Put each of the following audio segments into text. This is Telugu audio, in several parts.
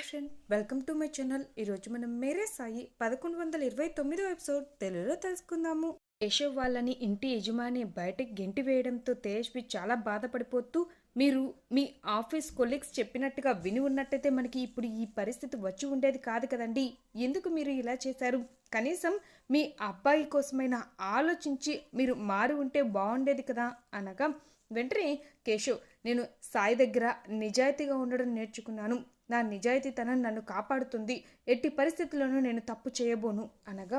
Hi friend welcome to my channel. ఈరోజు మనం మేరే సాయి పదకొండు వందల ఇరవై తొమ్మిదో ఎపిసోడ్ తెలుగులో తెలుసుకుందాము. కేశవ్ వాళ్ళని ఇంటి యజమాని బయటకు గెంటి వేయడంతో తేజస్వి చాలా బాధపడిపోతూ మీరు మీ ఆఫీస్ కొలీగ్స్ చెప్పినట్టుగా విని ఉన్నట్టయితే మనకి ఇప్పుడు ఈ పరిస్థితి వచ్చి ఉండేది కాదు కదండి. ఎందుకు మీరు ఇలా చేశారు? కనీసం మీ అబ్బాయి కోసమైనా ఆలోచించి మీరు మారి ఉంటే బాగుండేది కదా అనగా వెంటనే కేశవ్ నేను సాయి దగ్గర నిజాయితీగా ఉండడం నేర్చుకున్నాను. నా నిజాయితీతనం నన్ను కాపాడుతుంది. ఎట్టి పరిస్థితుల్లోనూ నేను తప్పు చేయబోను అనగా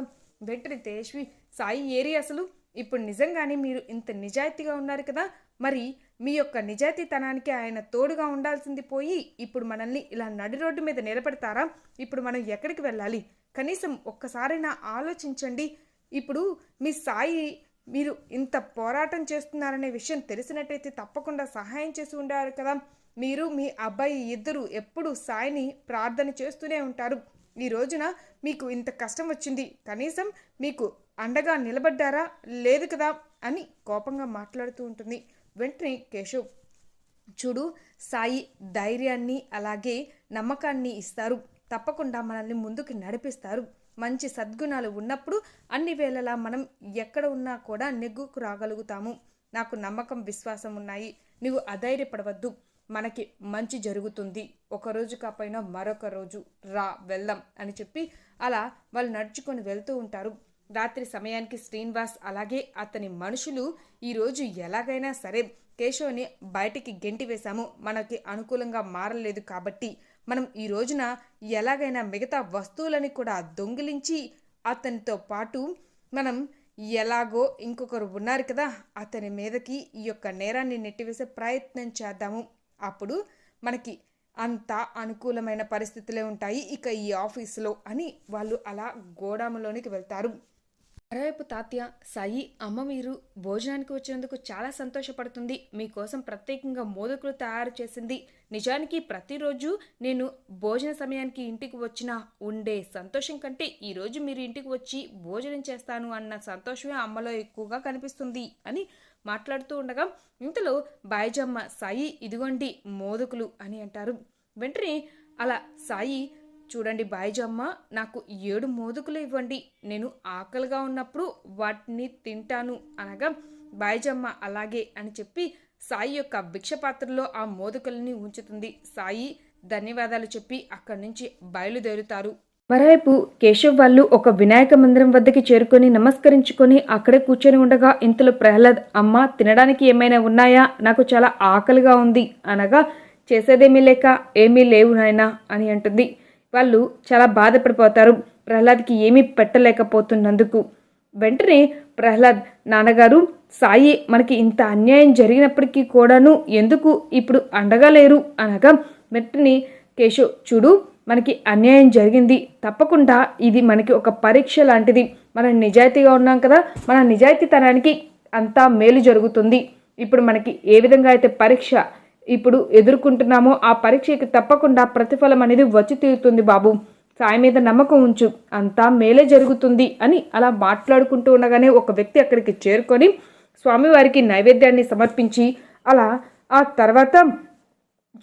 వెంటనే తేజస్వి సాయి ఏరి అసలు? ఇప్పుడు నిజంగానే మీరు ఇంత నిజాయితీగా ఉన్నారు కదా? మరి మీ యొక్క నిజాయితీతనానికి ఆయన తోడుగా ఉండాల్సింది పోయి ఇప్పుడు మనల్ని ఇలా నడి రోడ్డు మీద నిలబెడతారా? ఇప్పుడు మనం ఎక్కడికి వెళ్ళాలి? కనీసం ఒక్కసారైనా ఆలోచించండి. ఇప్పుడు మీ సాయి మీరు ఇంత పోరాటం చేస్తున్నారనే విషయం తెలిసినట్టయితే తప్పకుండా సహాయం చేసి ఉండారు కదా. మీరు మీ అబ్బాయి ఇద్దరు ఎప్పుడు సాయిని ప్రార్థన చేస్తూనే ఉంటారు. ఈ రోజున మీకు ఇంత కష్టం వచ్చింది. కనీసం మీకు అండగా నిలబడ్డారా? లేదు కదా? అని కోపంగా మాట్లాడుతూ ఉంటుంది వెంటనే కేశవ్. చూడు సాయి ధైర్యాన్ని అలాగే నమ్మకాన్ని ఇస్తారు. తప్పకుండా మనల్ని ముందుకు నడిపిస్తారు. మంచి సద్గుణాలు ఉన్నప్పుడు అన్ని వేళలా మనం ఎక్కడ ఉన్నా కూడా నెగ్గుకు రాగలుగుతాము. నాకు నమ్మకం విశ్వాసం ఉన్నాయి. నువ్వు అధైర్యపడవద్దు. మనకి మంచి జరుగుతుంది. ఒక రోజు మరొక రోజు రా వెళ్దాం అని చెప్పి అలా వాళ్ళు నడుచుకొని వెళ్తూ ఉంటారు. రాత్రి సమయానికి శ్రీనివాస్ అలాగే అతని మనుషులు ఈరోజు ఎలాగైనా సరే కేశవ్ని బయటికి గెంటి వేశాము. మనకి అనుకూలంగా మారలేదు కాబట్టి మనం ఈ రోజున ఎలాగైనా మిగతా వస్తువులని కూడా దొంగిలించి అతనితో పాటు మనం ఎలాగో ఇంకొకరు ఉన్నారు కదా అతని మీదకి ఈ యొక్క నేరాన్ని నెట్టివేసే ప్రయత్నం చేద్దాము. అప్పుడు మనకి అంత అనుకూలమైన పరిస్థితులే ఉంటాయి. ఇక ఈ ఆఫీసులో అని వాళ్ళు అలా గోడాములోనికి వెళ్తారు. మరోవైపు తాత్య సాయి అమ్మ మీరు భోజనానికి వచ్చేందుకు చాలా సంతోషపడుతుంది. మీకోసం ప్రత్యేకంగా మోదకులు తయారు చేసింది. నిజానికి ప్రతిరోజు నేను భోజన సమయానికి ఇంటికి వచ్చిన ఉండే సంతోషం కంటే ఈరోజు మీరు ఇంటికి వచ్చి భోజనం చేస్తాను అన్న సంతోషమే అమ్మలో ఎక్కువగా కనిపిస్తుంది అని మాట్లాడుతూ ఉండగా ఇంతలో బాయజమ్మ సాయి ఇదిగోండి మోదకులు అని అంటారు. వెంటనే అలా సాయి చూడండి బాయిజమ్మ నాకు ఏడు మోదుకులు ఇవ్వండి. నేను ఆకలిగా ఉన్నప్పుడు వాటిని తింటాను అనగా బాయిజమ్మ అలాగే అని చెప్పి సాయి యొక్క భిక్ష పాత్రలో ఆ మోదుకల్ని ఉంచుతుంది. సాయి ధన్యవాదాలు చెప్పి అక్కడి నుంచి బయలుదేరుతారు. మరోవైపు కేశవ్ వాళ్ళు ఒక వినాయక మందిరం వద్దకి చేరుకొని నమస్కరించుకొని అక్కడే కూర్చొని ఉండగా ఇంతలో ప్రహ్లాద్ అమ్మ తినడానికి ఏమైనా ఉన్నాయా? నాకు చాలా ఆకలిగా ఉంది అనగా చేసేదేమీ లేక ఏమీ లేవు నాయనా అని అంటుంది. వాళ్ళు చాలా బాధపడిపోతారు. ప్రహ్లాద్కి ఏమీ పెట్టలేకపోతున్నందుకు. వెంటనే ప్రహ్లాద్ నాన్నగారు సాయి మనకి ఇంత అన్యాయం జరిగినప్పటికీ కూడాను ఎందుకు ఇప్పుడు అండగా లేరు? అనగా వెంటనే కేశవ్ చూడు మనకి అన్యాయం జరిగింది. తప్పకుండా ఇది మనకి ఒక పరీక్ష లాంటిది. మనం నిజాయితీగా ఉన్నాం కదా మన నిజాయితీతనానికి అంతా మేలు జరుగుతుంది. ఇప్పుడు మనకి ఏ విధంగా అయితే పరీక్ష ఇప్పుడు ఎదుర్కొంటున్నామో ఆ పరీక్షకి తప్పకుండా ప్రతిఫలం అనేది వచ్చి తీరుతుంది బాబు. సాయి మీద నమ్మకం ఉంచు అంతా మేలే జరుగుతుంది అని అలా మాట్లాడుకుంటూ ఉండగానే ఒక వ్యక్తి అక్కడికి చేరుకొని స్వామివారికి నైవేద్యాన్ని సమర్పించి అలా ఆ తర్వాత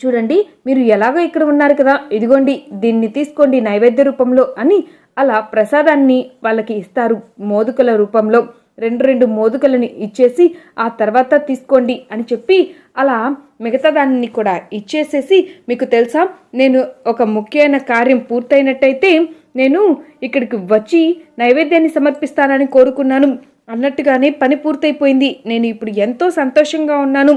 చూడండి మీరు ఎలాగో ఇక్కడ ఉన్నారు కదా ఇదిగోండి దీన్ని తీసుకోండి నైవేద్య రూపంలో అని అలా ప్రసాదాన్ని వాళ్ళకి ఇస్తారు మోదుకల రూపంలో. రెండు రెండు మోదుకలని ఇచ్చేసి ఆ తర్వాత తీసుకోండి అని చెప్పి అలా మిగతా దాన్ని కూడా ఇచ్చేసేసి మీకు తెలుసా నేను ఒక ముఖ్యమైన కార్యం పూర్తయినట్టయితే నేను ఇక్కడికి వచ్చి నైవేద్యాన్ని సమర్పిస్తానని కోరుకున్నాను. అన్నట్టుగానే పని పూర్తయిపోయింది. నేను ఇప్పుడు ఎంతో సంతోషంగా ఉన్నాను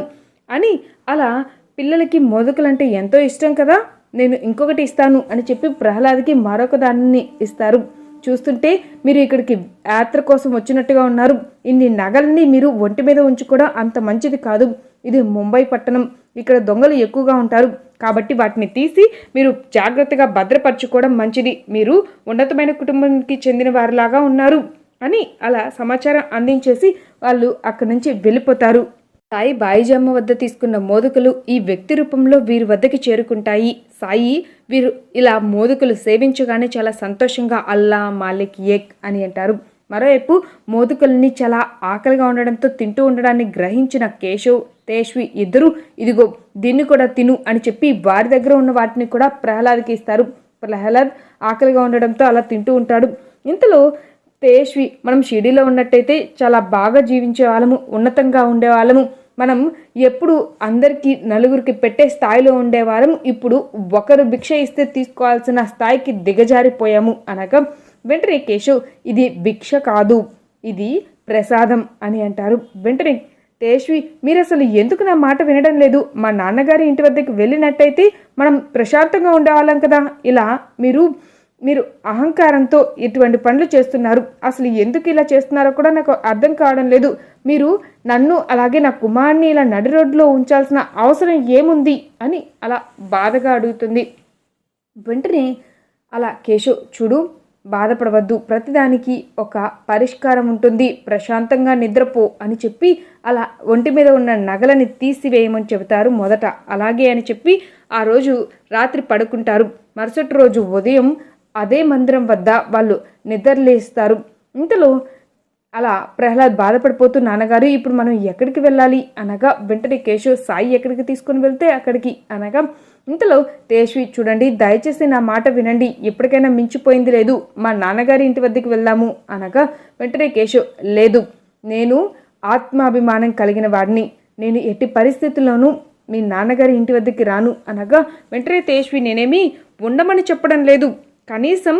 అని అలా పిల్లలకి మోదకులంటే ఎంతో ఇష్టం కదా? నేను ఇంకొకటి ఇస్తాను అని చెప్పి ప్రహ్లాద్కి మరొక దానిని ఇస్తారు. చూస్తుంటే మీరు ఇక్కడికి యాత్ర కోసం వచ్చినట్టుగా ఉన్నారు. ఇన్ని నగల్ని మీరు ఒంటి మీద ఉంచుకోవడం అంత మంచిది కాదు. ఇది ముంబై పట్టణం. ఇక్కడ దొంగలు ఎక్కువగా ఉంటారు. కాబట్టి వాటిని తీసి మీరు జాగ్రత్తగా భద్రపరచుకోవడం మంచిది. మీరు ఉన్నతమైన కుటుంబానికి చెందిన వారిలాగా ఉన్నారు అని అలా సమాచారం అందించేసి వాళ్ళు అక్కడి నుంచి వెళ్ళిపోతారు. సాయి బాయిజమ్మ వద్ద తీసుకున్న మోదుకలు ఈ వ్యక్తి రూపంలో వీరి వద్దకి చేరుకుంటాయి. సాయి వీరు ఇలా మోదుకలు సేవించగానే చాలా సంతోషంగా అల్లా మాలిక్ ఏక్ అని అంటారు. మరోవైపు మోదుకల్ని చాలా ఆకలిగా ఉండడంతో తింటూ ఉండడాన్ని గ్రహించిన కేశవ్ తేష్వి ఇద్దరు ఇదిగో దీన్ని కూడా తిను అని చెప్పి వారి దగ్గర ఉన్న వాటిని కూడా ప్రహ్లాద్కి ఇస్తారు. ప్రహ్లాద్ ఆకలిగా ఉండడంతో అలా తింటూ ఉంటాడు. ఇంతలో తేష్వి మనం షిడీలో ఉన్నట్టయితే చాలా బాగా జీవించే వాళ్ళము ఉన్నతంగా ఉండేవాళ్ళము మనం ఎప్పుడు అందరికీ నలుగురికి పెట్టే స్థాయిలో ఉండేవారం ఇప్పుడు ఒకరు భిక్ష ఇస్తే తీసుకోవాల్సిన స్థాయికి దిగజారిపోయాము అనగా వెంటనే కేశవ్ ఇది భిక్ష కాదు ఇది ప్రసాదం అని అంటారు. వెంటనే తేష్వి మీరు అసలు ఎందుకు నా మాట వినడం లేదు? మా నాన్నగారి ఇంటి వద్దకు వెళ్ళినట్టయితే మనం ప్రశాంతంగా ఉండేవాళ్ళం కదా. ఇలా మీరు మీరు అహంకారంతో ఇటువంటి పనులు చేస్తున్నారు. అసలు ఎందుకు ఇలా చేస్తున్నారో కూడా నాకు అర్థం కావడం లేదు. మీరు నన్ను అలాగే నా కుమార్ని ఇలా నడి రోడ్లో ఉంచాల్సిన అవసరం ఏముంది? అని అలా బాధగా అడుగుతుంది. వెంటనే అలా కేశవ్ చూడు బాధపడవద్దు. ప్రతిదానికి ఒక పరిష్కారం ఉంటుంది. ప్రశాంతంగా నిద్రపో అని చెప్పి అలా ఒంటి మీద ఉన్న నగలని తీసివేయమని చెబుతారు మొదట. అలాగే అని చెప్పి ఆ రోజు రాత్రి పడుకుంటారు. మరుసటి రోజు ఉదయం అదే మందిరం వద్ద వాళ్ళు నిద్రలేస్తారు ఇంతలో అలా ప్రహ్లాద్ బాధపడిపోతూ నాన్నగారు ఇప్పుడు మనం ఎక్కడికి వెళ్ళాలి? అనగా వెంటనే కేశవ్ సాయి ఎక్కడికి తీసుకుని వెళ్తే అక్కడికి అనగా ఇంతలో తేష్వి చూడండి దయచేసి నా మాట వినండి. ఎప్పటికైనా మించిపోయింది లేదు. మా నాన్నగారి ఇంటి వద్దకు వెళ్దాము. అనగా వెంటనే కేశవ్ లేదు. నేను ఆత్మాభిమానం కలిగిన వాడిని. నేను ఎట్టి పరిస్థితుల్లోనూ మీ నాన్నగారి ఇంటి వద్దకి రాను. అనగా వెంటనే తేష్వి నేనేమి ఉండమని చెప్పడం లేదు. కనీసం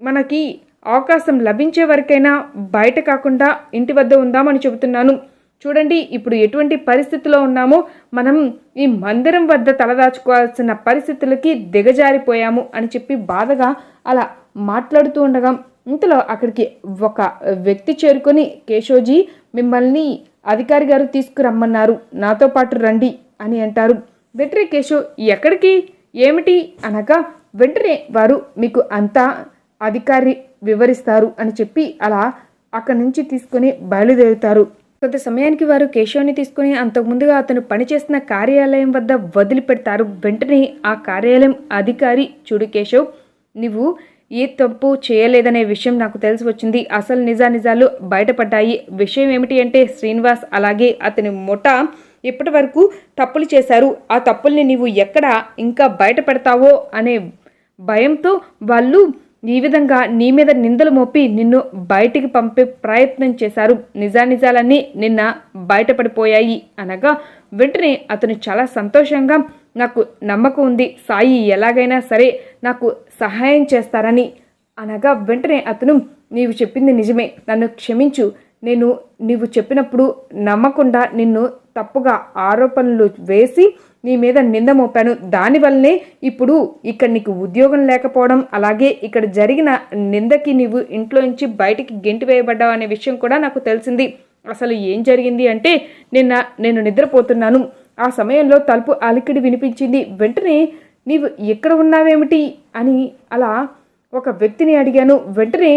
మనకి అవకాశం లభించే వరకైనా బయట కాకుండా ఇంటి వద్ద ఉందామని చెబుతున్నాను. చూడండి ఇప్పుడు ఎటువంటి పరిస్థితిలో ఉన్నామో మనం ఈ మందిరం వద్ద తలదాచుకోవాల్సిన పరిస్థితులకి దిగజారిపోయాము అని చెప్పి బాధగా అలా మాట్లాడుతూ ఉండగా ఇంతలో అక్కడికి ఒక వ్యక్తి చేరుకొని కేశోజీ మిమ్మల్ని అధికారి గారు తీసుకురమ్మన్నారు. నాతో పాటు రండి అని అంటారు. వెంటనే కేశవ్ ఎక్కడికి? ఏమిటి? అనగా వెంటనే వారు మీకు అంతా అధికారి వివరిస్తారు అని చెప్పి అలా అక్కడి నుంచి తీసుకొని బయలుదేరుతారు. కొంత సమయానికి వారు కేశవ్ని తీసుకుని అంతకుముందుగా అతను పనిచేస్తున్న కార్యాలయం వద్ద వదిలిపెడతారు. వెంటనే ఆ కార్యాలయం అధికారి చూడు కేశవ్ నువ్వు ఏ తప్పు చేయలేదనే విషయం నాకు తెలిసి వచ్చింది. అసలు నిజానిజాలు బయటపడ్డాయి. విషయం ఏమిటి అంటే శ్రీనివాస్ అలాగే అతని ముఠ ఇప్పటి వరకు తప్పులు చేశారు. ఆ తప్పుల్ని నీవు ఎక్కడ ఇంకా బయటపడతావో అనే భయంతో వాళ్ళు ఈ విధంగా నీ మీద నిందలు మోపి నిన్ను బయటికి పంపే ప్రయత్నం చేశారు. నిజానిజాలన్నీ నిన్న బయటపడిపోయాయి అనగా వెంటనే అతను చాలా సంతోషంగా నాకు నమ్మకం ఉంది. సాయి ఎలాగైనా సరే నాకు సహాయం చేస్తారని అనగా వెంటనే అతను నీవు చెప్పింది నిజమే. నన్ను క్షమించు. నేను నీవు చెప్పినప్పుడు నమ్మకుండా నిన్ను తప్పుగా ఆరోపణలు వేసి నీ మీద నింద మోపాను. దానివల్లనే ఇప్పుడు ఇక్కడ నీకు ఉద్యోగం లేకపోవడం అలాగే ఇక్కడ జరిగిన నిందకి నీవు ఇంట్లో నుంచి బయటికి గెంటి వేయబడ్డావు అనే విషయం కూడా నాకు తెలిసింది. అసలు ఏం జరిగింది అంటే నిన్న నేను నిద్రపోతున్నాను. ఆ సమయంలో తలుపు అలికిడి వినిపించింది. వెంటనే నీవు ఎక్కడ ఉన్నావేమిటి అని అలా ఒక వ్యక్తిని అడిగాను. వెంటనే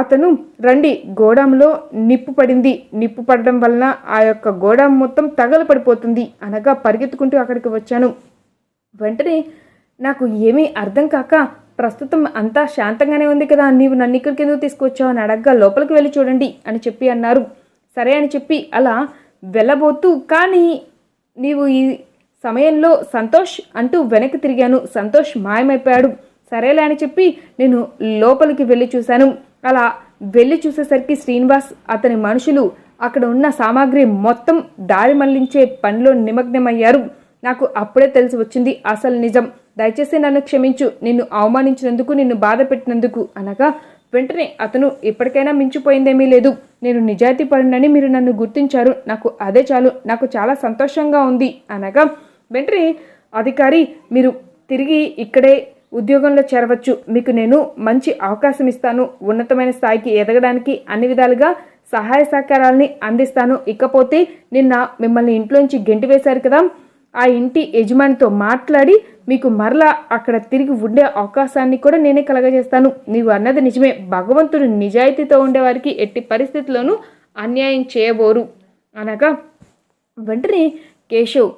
అతను రండి గోడంలో నిప్పు పడింది. నిప్పు పడడం వలన ఆ యొక్క గోడం మొత్తం తగలు పడిపోతుంది అనగా పరిగెత్తుకుంటూ అక్కడికి వచ్చాను. వెంటనే నాకు ఏమీ అర్థం కాక ప్రస్తుతం అంతా శాంతంగానే ఉంది కదా నీవు నన్ను ఇక్కడికి ఎందుకు తీసుకొచ్చావు అని అడగ్గా లోపలికి వెళ్ళి చూడండి అని చెప్పి అన్నారు. సరే అని చెప్పి అలా వెళ్ళబోతూ కానీ నీవు ఈ సమయంలో సంతోష్ అంటూ వెనక్కి తిరిగాను. సంతోష్ మాయమైపోయాడు. సరేలే అని చెప్పి నేను లోపలికి వెళ్ళి చూశాను. అలా వెళ్ళి చూసేసరికి శ్రీనివాస్ అతని మనుషులు అక్కడ ఉన్న సామాగ్రి మొత్తం దారి మళ్ళించే పనిలో నిమగ్నమయ్యారు. నాకు అప్పుడే తెలిసి వచ్చింది అసలు నిజం. దయచేసి నన్ను క్షమించు నిన్ను అవమానించినందుకు నిన్ను బాధ పెట్టినందుకు అనగా వెంటనే అతను ఇప్పటికైనా మించిపోయిందేమీ లేదు. నేను నిజాయితీ పడినని మీరు నన్ను గుర్తించారు. నాకు అదే చాలు నాకు చాలా సంతోషంగా ఉంది అనగా వెంటనే అధికారి మీరు తిరిగి ఇక్కడే ఉద్యోగంలో చేరవచ్చు. మీకు నేను మంచి అవకాశం ఇస్తాను. ఉన్నతమైన స్థాయికి ఎదగడానికి అన్ని విధాలుగా సహాయ సహకారాలని అందిస్తాను. ఇకపోతే నిన్న మిమ్మల్ని ఇంట్లోంచి గెంటి వేశారు కదా. ఆ ఇంటి యజమానితో మాట్లాడి మీకు మరలా అక్కడ తిరిగి ఉండే అవకాశాన్ని కూడా నేనే కలగజేస్తాను. నీవు అన్నది నిజమే. భగవంతుడు నిజాయితీతో ఉండేవారికి ఎట్టి పరిస్థితుల్లోనూ అన్యాయం చేయబోరు. అనగా వెంటనే కేశవ్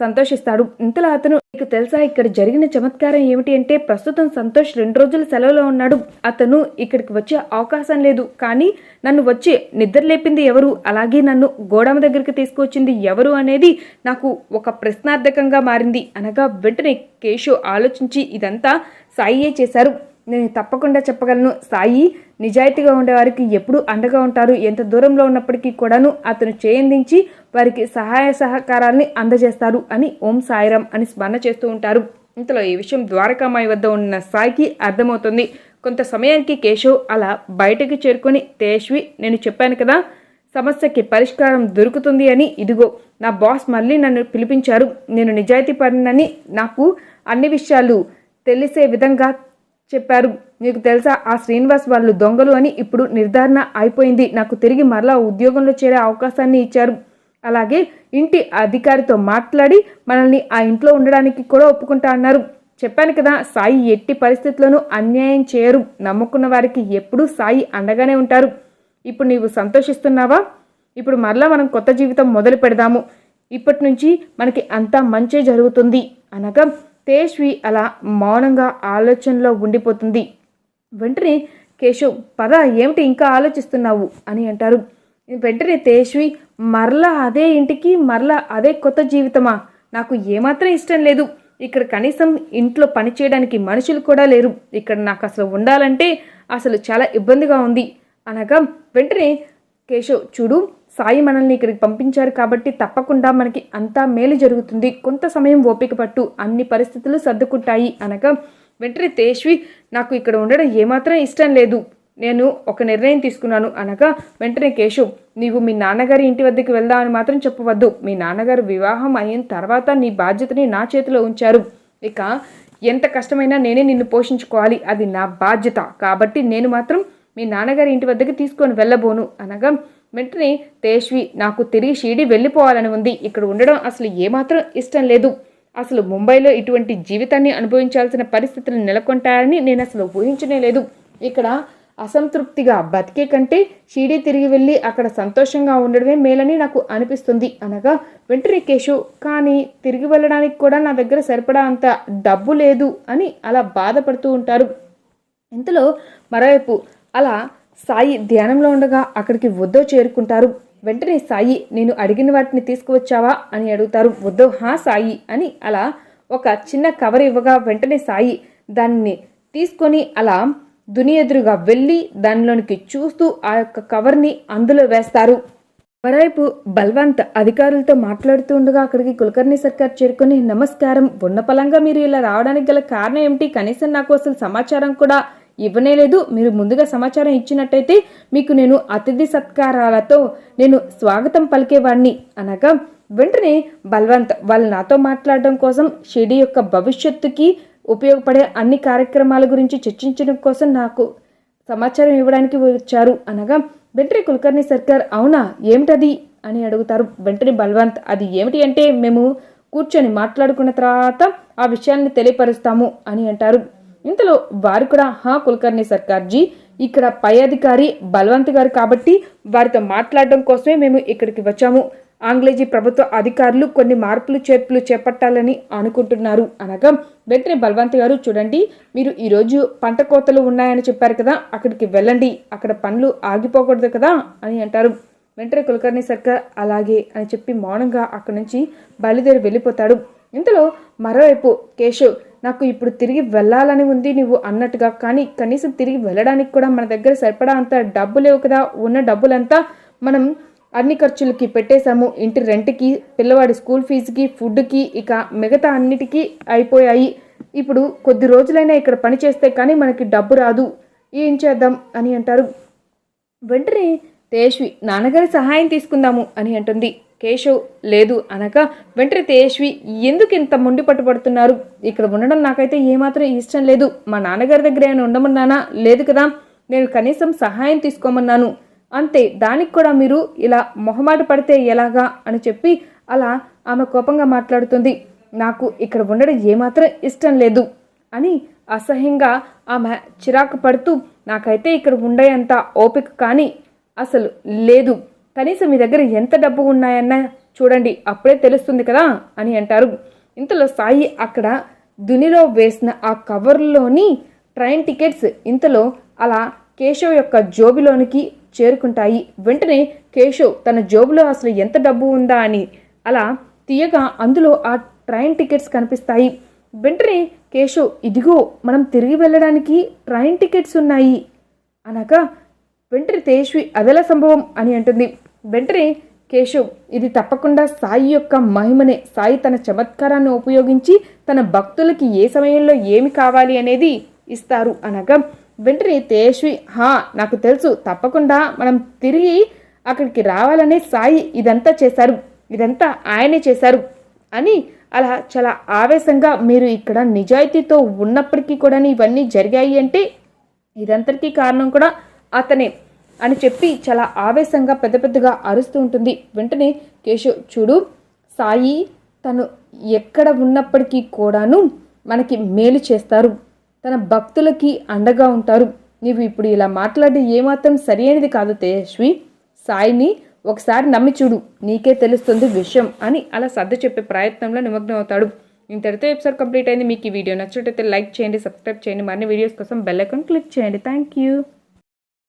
సంతోషిస్తాడు. ఇంతలో అతను మీకు తెలుసా ఇక్కడ జరిగిన చమత్కారం ఏమిటి అంటే ప్రస్తుతం సంతోష్ రెండు రోజులు సెలవులో ఉన్నాడు. అతను ఇక్కడికి వచ్చే అవకాశం లేదు. కానీ నన్ను వచ్చి నిద్ర లేపింది ఎవరు? అలాగే నన్ను గోడమ దగ్గరికి తీసుకొచ్చింది ఎవరు అనేది నాకు ఒక ప్రశ్నార్థకంగా మారింది. అనగా వెంటనే కేశు ఆలోచించి ఇదంతా సాయియే చేశారు. నేను తప్పకుండా చెప్పగలను. సాయి నిజాయితీగా ఉండేవారికి ఎప్పుడూ అండగా ఉంటారు. ఎంత దూరంలో ఉన్నప్పటికీ కూడాను అతను చేయందించి వారికి సహాయ సహకారాల్ని అందజేస్తారు అని ఓం సాయిరామ్ అని స్మరణ చేస్తూ ఉంటారు. ఇంతలో ఈ విషయం ద్వారకామాయి వద్ద ఉన్న సాయికి అర్థమవుతుంది. కొంత సమయానికి కేశవ్ అలా బయటకు చేరుకొని తేష్వి నేను చెప్పాను కదా సమస్యకి పరిష్కారం దొరుకుతుంది అని. ఇదిగో నా బాస్ మళ్ళీ నన్ను పిలిపించారు. నేను నిజాయితీ పడినని నాకు అన్ని విషయాలు తెలిసే విధంగా చెప్పారు. నీకు తెలుసా ఆ శ్రీనివాస్ వాళ్ళు దొంగలు అని ఇప్పుడు నిర్ధారణ అయిపోయింది. నాకు తిరిగి మరలా ఉద్యోగంలో చేరే అవకాశాన్ని ఇచ్చారు. అలాగే ఇంటి అధికారితో మాట్లాడి మనల్ని ఆ ఇంట్లో ఉండడానికి కూడా ఒప్పుకుంటా అన్నారు. చెప్పాను కదా సాయి ఎట్టి పరిస్థితుల్లోనూ అన్యాయం చేయరు. నమ్ముకున్న వారికి ఎప్పుడూ సాయి అండగానే ఉంటారు. ఇప్పుడు నీవు సంతోషిస్తున్నావా? ఇప్పుడు మరలా మనం కొత్త జీవితం మొదలు పెడదాము. ఇప్పటి నుంచి మనకి అంతా మంచే జరుగుతుంది. అనగా తేష్వి అలా మౌనంగా ఆలోచనలో ఉండిపోతుంది. వెంటనే కేశవ్ పద ఏమిటి ఇంకా ఆలోచిస్తున్నావు? అని అంటారు. వెంటనే తేష్వి మరలా అదే ఇంటికి మరలా అదే కొత్త జీవితమా? నాకు ఏమాత్రం ఇష్టం లేదు. ఇక్కడ కనీసం ఇంట్లో పని చేయడానికి మనుషులు కూడా లేరు. ఇక్కడ నాకు అసలు ఉండాలంటే అసలు చాలా ఇబ్బందిగా ఉంది. అనగా వెంటనే కేశవ్ చూడు సాయి మనల్ని ఇక్కడికి పంపించారు కాబట్టి తప్పకుండా మనకి అంతా మేలు జరుగుతుంది. కొంత సమయం ఓపిక పట్టు అన్ని పరిస్థితులు సర్దుకుంటాయి అనగా వెంటనే తేష్వి నాకు ఇక్కడ ఉండడం ఏమాత్రం ఇష్టం లేదు. నేను ఒక నిర్ణయం తీసుకున్నాను అనగా వెంటనే కేశవ్ నీవు మీ నాన్నగారి ఇంటి వద్దకు వెళ్దామని మాత్రం చెప్పవద్దు. మీ నాన్నగారు వివాహం అయిన తర్వాత నీ బాధ్యతని నా చేతిలో ఉంచారు. ఇక ఎంత కష్టమైనా నేనే నిన్ను పోషించుకోవాలి. అది నా బాధ్యత. కాబట్టి నేను మాత్రం మీ నాన్నగారి ఇంటి వద్దకు తీసుకొని వెళ్ళబోను. అనగా వెంటనే తేష్వి నాకు తిరిగి షీడి వెళ్ళిపోవాలని ఉంది. ఇక్కడ ఉండడం అసలు ఏమాత్రం ఇష్టం లేదు. అసలు ముంబైలో ఇటువంటి జీవితాన్ని అనుభవించాల్సిన పరిస్థితులు నెలకొంటాయని నేను అసలు ఊహించనే లేదు. ఇక్కడ అసంతృప్తిగా బతికే కంటే షీడీ తిరిగి వెళ్ళి అక్కడ సంతోషంగా ఉండడమే మేలని నాకు అనిపిస్తుంది. అనగా వెంటనే కేశు కానీ తిరిగి వెళ్ళడానికి కూడా నా దగ్గర సరిపడా అంత డబ్బు లేదు అని అలా బాధపడుతూ ఉంటారు. ఇంతలో మరోవైపు అలా సాయి ధ్యానంలో ఉండగా అక్కడికి వద్దో చేరుకుంటారు. వెంటనే సాయి నేను అడిగిన వాటిని తీసుకువచ్చావా? అని అడుగుతారు. వద్దో హా సాయి అని అలా ఒక చిన్న కవర్ ఇవ్వగా వెంటనే సాయి దాన్ని తీసుకొని అలా దుని ఎదురుగా వెళ్ళి దానిలోనికి చూస్తూ ఆ యొక్క కవర్ని అందులో వేస్తారు. మరోవైపు బల్వంత్ అధికారులతో మాట్లాడుతూ ఉండగా అక్కడికి కులకర్ణి సర్కార్ చేరుకొని నమస్కారం ఉన్న పలంగా మీరు ఇలా రావడానికి గల కారణం ఏమిటి? కనీసం నాకు అసలు సమాచారం కూడా ఇవ్వనే లేదు. మీరు ముందుగా సమాచారం ఇచ్చినట్టయితే మీకు నేను అతిథి సత్కారాలతో నేను స్వాగతం పలికేవాడిని అనగా వెంటనే బల్వంత్ వాళ్ళు నాతో మాట్లాడడం కోసం షిడి యొక్క భవిష్యత్తుకి ఉపయోగపడే అన్ని కార్యక్రమాల గురించి చర్చించడం కోసం నాకు సమాచారం ఇవ్వడానికి వచ్చారు అనగా వెంటనే కులకర్ణి సర్కార్ అవునా? ఏమిటది? అని అడుగుతారు. వెంటనే బల్వంత్ అది ఏమిటి అంటే మేము కూర్చొని మాట్లాడుకున్న తర్వాత ఆ విషయాన్ని తెలియపరుస్తాము అని అంటారు. ఇంతలో వారు కూడా హా కులకర్ణి సర్కార్జీ ఇక్కడ పై అధికారి బలవంత్ గారు కాబట్టి వారితో మాట్లాడడం కోసమే మేము ఇక్కడికి వచ్చాము. ఆంగ్లేజీ ప్రభుత్వ అధికారులు కొన్ని మార్పులు చేర్పులు చేపట్టాలని అనుకుంటున్నారు. అనగా వెంటనే బలవంత్ గారు చూడండి మీరు ఈరోజు పంట కోతలు ఉన్నాయని చెప్పారు కదా అక్కడికి వెళ్ళండి అక్కడ పనులు ఆగిపోకూడదు కదా అని అంటారు. వెంటనే కులకర్ణి సర్కార్ అలాగే అని చెప్పి మౌనంగా అక్కడి నుంచి బయలుదేరి వెళ్ళిపోతాడు. ఇంతలో మరోవైపు కేశవ్ నాకు ఇప్పుడు తిరిగి వెళ్ళాలని ఉంది నువ్వు అన్నట్టుగా కానీ కనీసం తిరిగి వెళ్ళడానికి కూడా మన దగ్గర సరిపడా అంత డబ్బు లేవు కదా ఉన్న డబ్బులంతా మనం అన్ని ఖర్చులకి పెట్టేశాము. ఇంటి రెంట్కి పిల్లవాడి స్కూల్ ఫీజుకి ఫుడ్కి ఇక మిగతా అన్నిటికీ అయిపోయాయి. ఇప్పుడు కొద్ది రోజులైనా ఇక్కడ పని చేస్తే కానీ మనకి డబ్బు రాదు. ఏం చేద్దాం అని అంటారు. వెంటనే తేష్వి నాన్నగారి సహాయం తీసుకుందాము అని అంటుంది. కేశవ్ లేదు అనగా వెంటనే తేష్వి ఎందుకు ఇంత మొండి పట్టుబడుతున్నారు? ఇక్కడ ఉండడం నాకైతే ఏమాత్రం ఇష్టం లేదు. మా నాన్నగారి దగ్గర ఏమైనా ఉండమన్నానా? లేదు కదా. నేను కనీసం సహాయం తీసుకోమన్నాను. అంతే దానికి కూడా మీరు ఇలా మొహమాట పడితే ఎలాగా? అని చెప్పి అలా ఆమె కోపంగా మాట్లాడుతుంది. నాకు ఇక్కడ ఉండడం ఏమాత్రం ఇష్టం లేదు అని అసహ్యంగా ఆమె చిరాకు పడుతూ నాకైతే ఇక్కడ ఉండేంత ఓపిక కానీ అసలు లేదు. కనీసం మీ దగ్గర ఎంత డబ్బు ఉన్నాయన్న చూడండి అప్పుడే తెలుస్తుంది కదా అని అంటారు. ఇంతలో సాయి అక్కడ దునిలో వేసిన ఆ కవర్లోని ట్రైన్ టికెట్స్ ఇంతలో అలా కేశవ్ యొక్క జోబిలోనికి చేరుకుంటాయి. వెంటనే కేశవ్ తన జోబులో అసలు ఎంత డబ్బు ఉందా అని అలా తీయగా అందులో ఆ ట్రైన్ టికెట్స్ కనిపిస్తాయి. వెంటనే కేశవ్ ఇదిగో మనం తిరిగి వెళ్ళడానికి ట్రైన్ టికెట్స్ ఉన్నాయి అనగా వెంటనే తేజ్వి అదెలా సంభవం? అని అంటుంది. వెంటనే కేశవ్ ఇది తప్పకుండా సాయి యొక్క మహిమనే. సాయి తన చమత్కారాన్ని ఉపయోగించి తన భక్తులకి ఏ సమయంలో ఏమి కావాలి అనేది ఇస్తారు అనగా వెంటనే తేజ్వి హా నాకు తెలుసు తప్పకుండా మనం తిరిగి అక్కడికి రావాలనే సాయి ఇదంతా చేశారు ఇదంతా ఆయనే చేశారు అని అలా చాలా ఆవేశంగా మీరు ఇక్కడ నిజాయితీతో ఉన్నప్పటికీ కూడా ఇవన్నీ జరిగాయి అంటే ఇదంతటికీ కారణం కూడా అతనే. అని చెప్పి చాలా ఆవేశంగా పెద్ద పెద్దగా అరుస్తూ ఉంటుంది. వెంటనే కేశవ్ చూడు సాయి తను ఎక్కడ ఉన్నప్పటికీ కూడాను మనకి మేలు చేస్తారు. తన భక్తులకి అండగా ఉంటారు. నీవు ఇప్పుడు ఇలా మాట్లాడి ఏమాత్రం సరి అయినది కాదు తేజస్వి. సాయిని ఒకసారి నమ్మి చూడు నీకే తెలుస్తుంది విషయం అని అలా సర్ది చెప్పే ప్రయత్నంలో నిమగ్నం అవుతాడు. ఇంతటితో ఎపిసోడ్ కంప్లీట్ అయింది. మీకు ఈ వీడియో నచ్చినట్టయితే లైక్ చేయండి సబ్స్క్రైబ్ చేయండి. మరిన్ని వీడియోస్ కోసం బెల్ ఐకాన్ క్లిక్ చేయండి. Thank you.